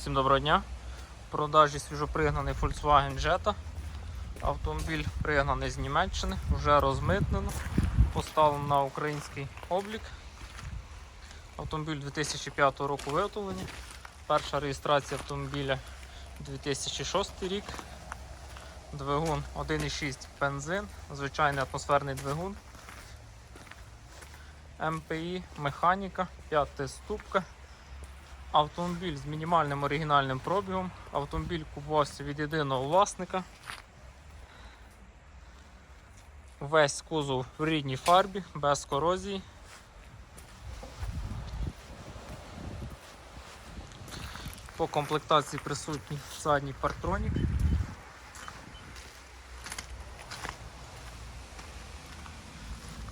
Всім доброго дня. В продажі свіжопригнаний Volkswagen Jetta. Автомобіль пригнаний з Німеччини, вже розмитнено, поставлено на український облік. Автомобіль 2005 року виготовлення. Перша реєстрація автомобіля 2006 рік. Двигун 1,6 бензин, звичайний атмосферний двигун. МПІ, механіка, 5 ступка. Автомобіль з мінімальним оригінальним пробігом. Автомобіль купувався від єдиного власника. Весь кузов в рідній фарбі, без корозії. По комплектації присутній задній партронік.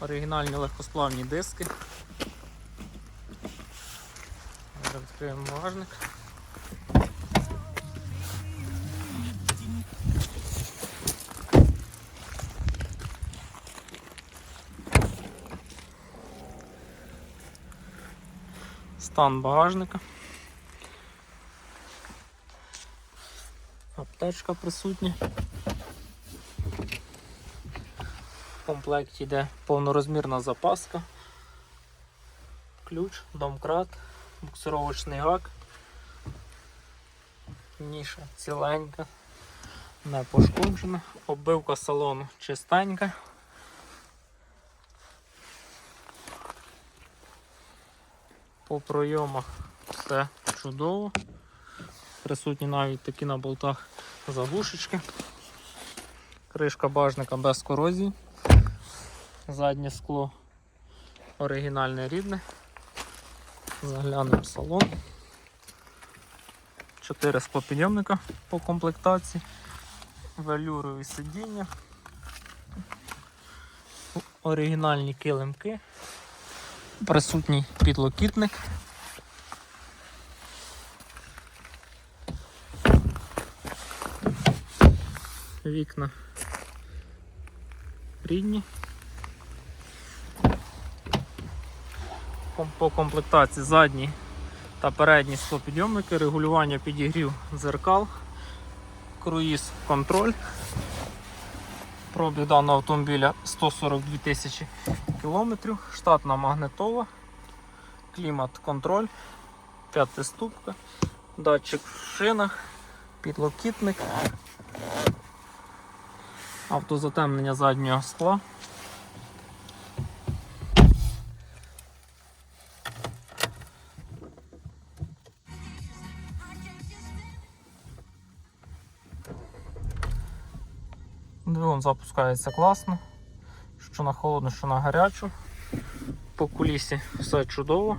Оригінальні легкосплавні диски. Багажник. Стан багажника. Аптечка присутня. В комплекті йде повнорозмірна запаска, ключ, домкрат, буксировочний гак, ніша ціленька, не пошкоджена, оббивка салону чистенька. По пройомах все чудово. Присутні навіть такі на болтах заглушечки. Кришка бажника без корозії. Заднє скло оригінальне рідне. Заглянемо в салон. Чотири склопідйомника по комплектації, велюрові сидіння, оригінальні килимки, присутній підлокітник. Вікна рідні. По комплектації задні та передні склопідйомники, регулювання підігрів дзеркал, круїз контроль. Пробіг даного автомобіля 142 тисячі кілометрів, штатна магнитова, клімат контроль, п'ятиступка, датчик в шинах, підлокітник, автозатемнення заднього скла. Двигун запускається класно, що на холодну, що на гарячу. По кулісі все чудово.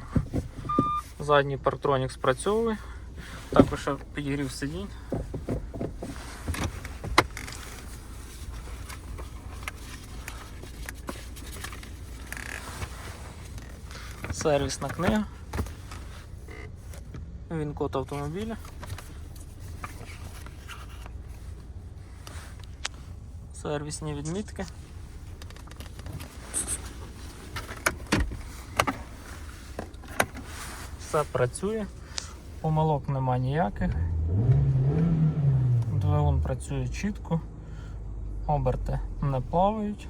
Задній партронік спрацьовує. Також ще підігрів сидінь. Сервісна книга. Він код автомобіля. Сервісні відмітки. Все працює, помилок нема ніяких. Двигун працює чітко, оберти не плавають,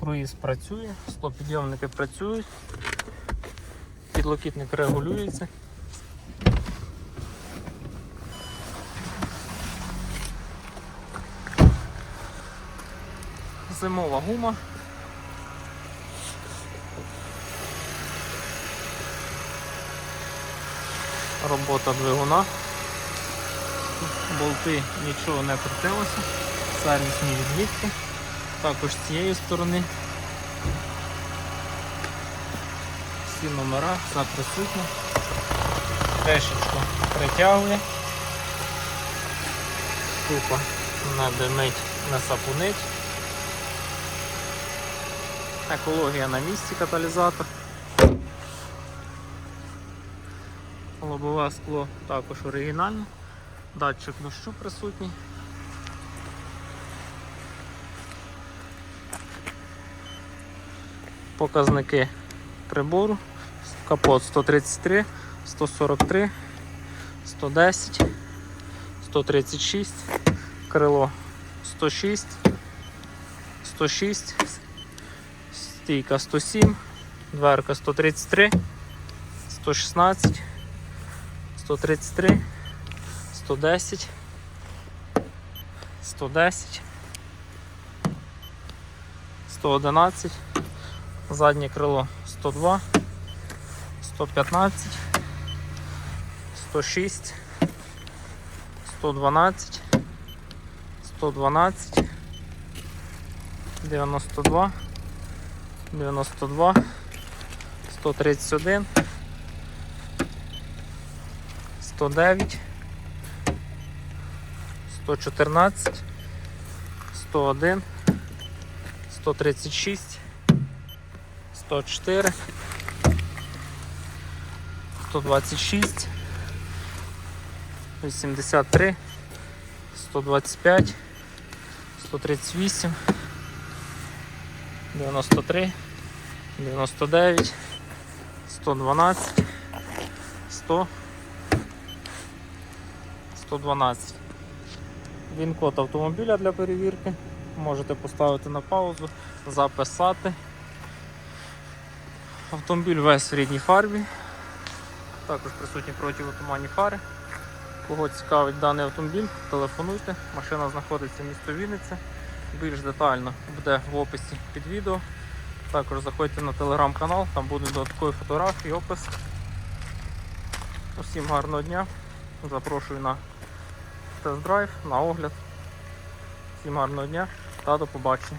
круїз працює, склопідйомники працюють, підлокітник регулюється. Зимова гума. Робота двигуна. Болти нічого не крутилося. Сервісні відмітки. Також з цієї сторони. Всі номера, все присутнє. Кришечку притягує. Тупо не димить, не сапунить. Екологія на місці, каталізатор. Лобове скло також оригінальне. Датчик дощу присутній. Показники прибору. Капот 133, 143, 110, 136, крило 106, 106, стійка 107, дверка 133, 116, 133, 110, 110, 111, заднє крило 102, 115, 106, 112, 112, 92, 92, 131, 109, 114, 101, 136, 104, 126, 83, 125, 138, 93, 99, 112, 100, 112. Він код автомобіля для перевірки. Можете поставити на паузу, записати. Автомобіль весь в рідній фарбі. Також присутні противотуманні фари. Кого цікавить даний автомобіль, телефонуйте. Машина знаходиться в місто Вінниця. Більш детально буде в описі під відео. Також заходьте на телеграм-канал, там будуть додаткові фотографії, опис. Усім гарного дня. Запрошую на тест-драйв, на огляд. Всім гарного дня та до побачення.